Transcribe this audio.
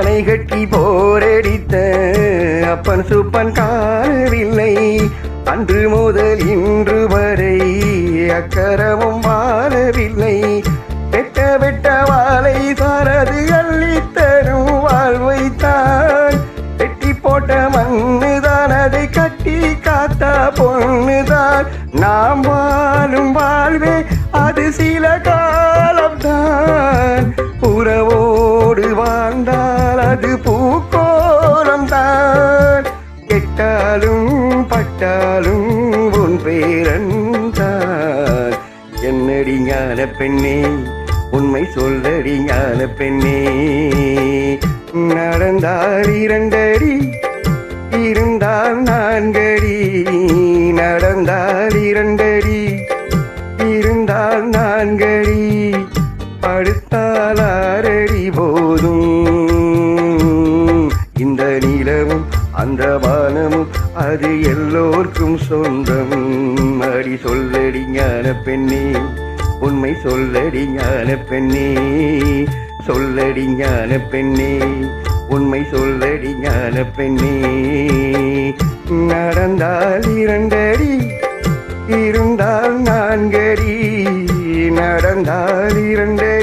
அணை கட்டி போரடித்த அப்பன் சுப்பன் காணவில்லை. அன்று முதல் இன்று வரை அக்கரமும் வாழவில்லை. வெட்ட வெட்ட வாழை சாரது அள்ளித்தரும் வாழ்வைத்தான் வெட்டி போட்ட மண்ணுதான் அதை கட்டி காத்தா பொண்ணுதான். நாம் வாழும் வாழ்வே அது சில காலம்தான் அது பூக்கோலம் தான். கெட்டாலும் பட்டாலும் உன் பேரன் தான். என்னடி ஞான பெண்ணே உண்மை சொல்லடி ஞான பெண்ணே. நடந்தால் இரண்டடி இருந்தால் நான்கடி. நடந்தால் இரண்டடி இருந்தால் நான்கடி. படுத்தால் ஆறடி போதும். நிலவும் அந்த வானமும் அது எல்லோருக்கும் சொந்தம். அடி சொல்லடி ஞான பெண்ணே உண்மை சொல்லடி ஞான பெண்ணே சொல்லடி ஞான பெண்ணே உண்மை சொல்லடி ஞான பெண்ணே. நடந்தால் இரண்டடி இருந்தால் நான்கடி நடந்தால் இரண்டடி